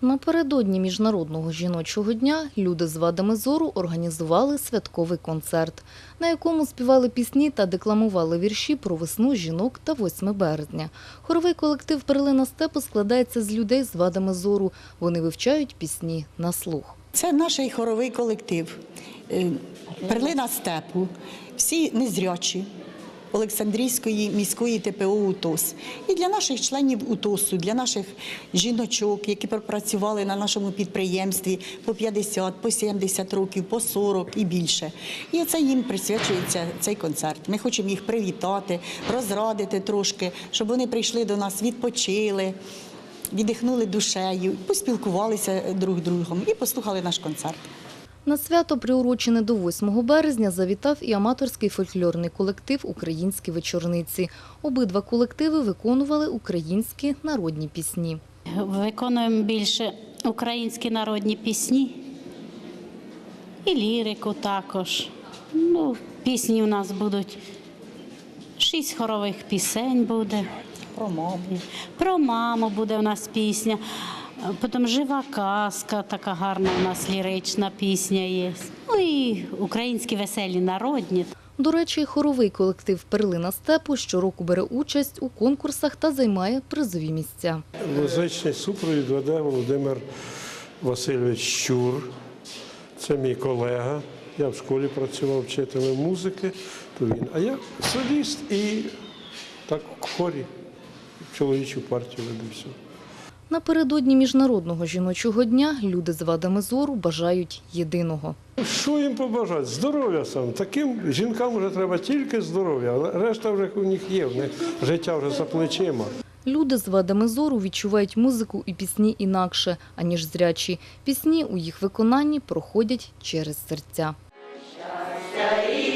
Напередодні Міжнародного жіночого дня люди з вадами зору організували святковий концерт, на якому співали пісні та декламували вірші про весну жінок та 8 березня. Хоровий колектив «Перлина степу» складається з людей з вадами зору. Вони вивчають пісні на слух. Це наш хоровий колектив. Е, Перлина степу, всі незрячі Олександрійської міської ТПО УТОС. І для наших членів УТОСу, для наших жіночок, які пропрацювали на нашому підприємстві по 50, по 70 років, по 40 і більше. І це їм присвячується цей концерт. Ми хочемо їх привітати, розрадити трошки, щоб вони прийшли до нас, відпочили. Віддихнули душею, поспілкувалися друг з другом і послухали наш концерт. На свято, приурочене до 8 березня, завітав і аматорський фольклорний колектив «Українські вечорниці». Обидва колективи виконували українські народні пісні. Виконуємо більше українські народні пісні і лірику також. Ну, пісні у нас будуть шість хорових пісень буде. Про маму. Про маму буде у нас пісня. Потім жива казка, така гарна у нас лірична пісня є. Ну і українські веселі народні. До речі, хоровий колектив «Перлина степу» щороку бере участь у конкурсах та займає призові місця. Музичний супровід веде Володимир Васильович Щур. Це мій колега. Я в школі працював вчителем музики, то він. А я соліст і так в хорі чоловічу партію веду все. Напередодні Міжнародного жіночого дня люди з вадами зору бажають єдиного. Що їм побажати? Здоров'я сам. Таким жінкам вже треба тільки здоров'я, але решта вже у них є, в них життя вже за плечима. Люди з вадами зору відчувають музику і пісні інакше, аніж зрячі. Пісні у їх виконанні проходять через серця. Щастя